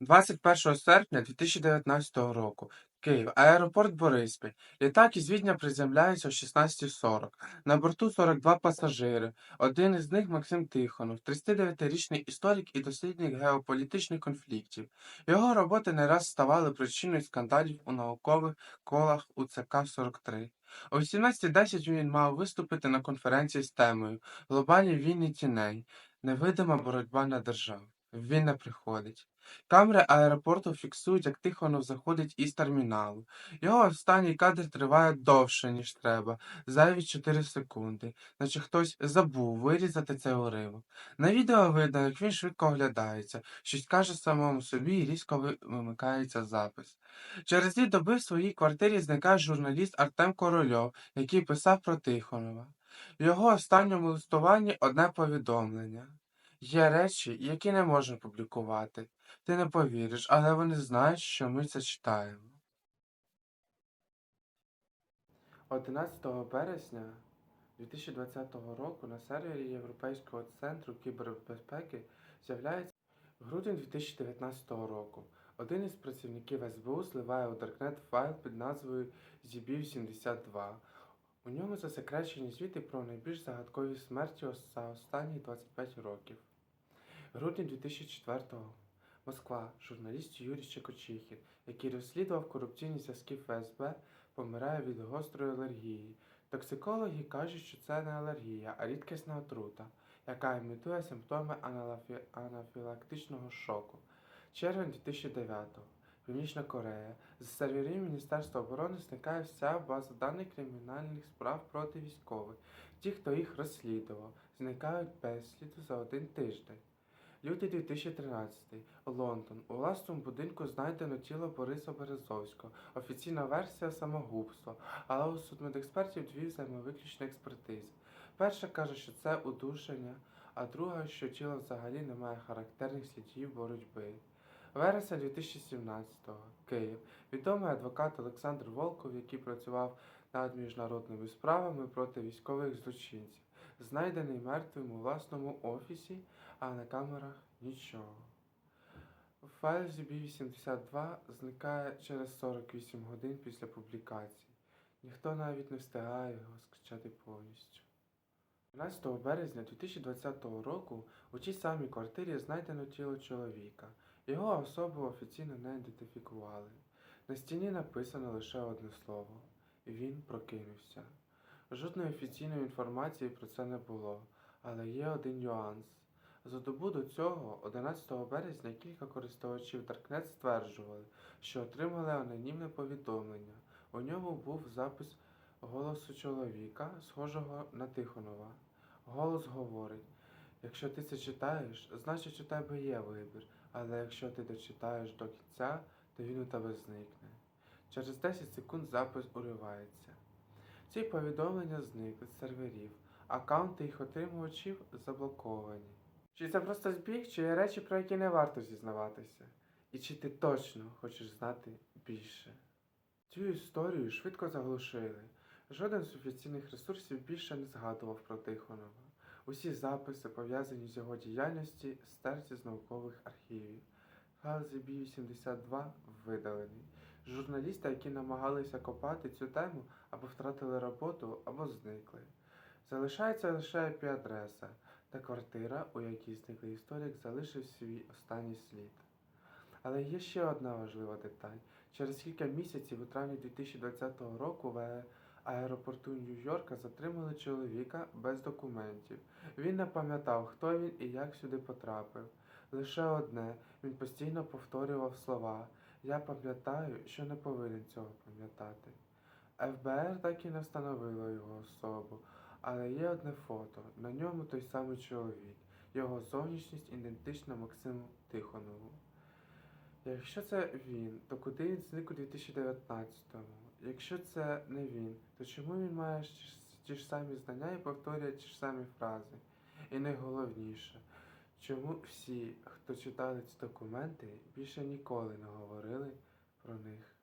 21 серпня 2019 року. Київ. Аеропорт Бориспіль. Літак із Відня приземляється о 16.40. На борту 42 пасажири. Один із них Максим Тихонов, 39-річний історик і дослідник геополітичних конфліктів. Його роботи не раз ставали причиною скандалів у наукових колах УЦК-43. О 18.10 він мав виступити на конференції з темою Глобальні війни тіней. Невидима боротьба на державу. Він не приходить. Камери аеропорту фіксують, як Тихонов заходить із терміналу. Його останній кадр триває довше, ніж треба, зайві 4 секунди, наче хтось забув вирізати цей уривок. На відео видно, як він швидко оглядається, щось каже самому собі і різко вимикається запис. Через дві доби в своїй квартирі зникає журналіст Артем Корольов, який писав про Тихонова. В його останньому листуванні одне повідомлення. Є речі, які не можна публікувати. Ти не повіриш, але вони знають, що ми це читаємо. 11 березня 2020 року на сервері Європейського центру кібербезпеки з'являється грудень 2019 року. Один із працівників СБУ зливає у Даркнет файл під назвою ZB82. У ньому засекречені звіти про найбільш загадкові смерті за останні 25 років. Грудень 2004-го. Москва. Журналіст Юрій Щекочихін, який розслідував корупційні зв'язки ФСБ, помирає від гострої алергії. Токсикологи кажуть, що це не алергія, а рідкісна отрута, яка імітує симптоми анафілактичного шоку. Червень 2009-го. Північна Корея. З серверів Міністерства оборони зникає вся база даних кримінальних справ проти військових. Ті, хто їх розслідував, зникають без сліду за один тиждень. Лютий 2013. Лондон. У власному будинку знайдено тіло Бориса Березовського. Офіційна версія самогубство, але у судмедекспертів дві взаємовиключні експертизи. Перша каже, що це удушення, а друга, що тіло взагалі не має характерних слідів боротьби. Вересень 2017-го. Київ. Відомий адвокат Олександр Волков, який працював над міжнародними справами проти військових злочинців, знайдений мертвим у власному офісі, а на камерах нічого. Файл ZB82 зникає через 48 годин після публікації. Ніхто навіть не встигає його скачати повністю. 12 березня 2020 року у тій самій квартирі знайдено тіло чоловіка. Його особу офіційно не ідентифікували. На стіні написано лише одне слово він прокинувся. Жодної офіційної інформації про це не було, але є один нюанс. За добу до цього, 11 березня, кілька користувачів Darknet стверджували, що отримали анонімне повідомлення. У ньому був запис голосу чоловіка, схожого на Тихонова. Голос говорить: якщо ти це читаєш, значить у тебе є вибір, але якщо ти дочитаєш до кінця, то він у тебе зникне. Через 10 секунд запис уривається. Ці повідомлення зникли з серверів, аккаунти їх отримувачів заблоковані. Чи це просто збіг, чи є речі, про які не варто зізнаватися? І чи ти точно хочеш знати більше? Цю історію швидко заглушили. Жоден з офіційних ресурсів більше не згадував про Тихонова. Усі записи, пов'язані з його діяльності, стерті з наукових архівів. Файл ZB82 видалений. Журналісти, які намагалися копати цю тему, або втратили роботу, або зникли. Залишається лише IP-адреса та квартира, у якій зниклий історик залишив свій останній слід. Але є ще одна важлива деталь. Через кілька місяців, у травні 2020 року, в аеропорту Нью-Йорка затримали чоловіка без документів. Він не пам'ятав, хто він і як сюди потрапив. Лише одне, він постійно повторював слова Я пам'ятаю, що не повинен цього пам'ятати. ФБР так і не встановило його особу, але є одне фото. На ньому той самий чоловік. Його зовнішність ідентична Максиму Тихонову. Якщо це він, то куди він зник у 2019-му? Якщо це не він, то чому він має ті ж- самі знання і повторює ті ж самі фрази? І найголовніше, чому всі, хто читали ці документи, більше ніколи не говорили про них?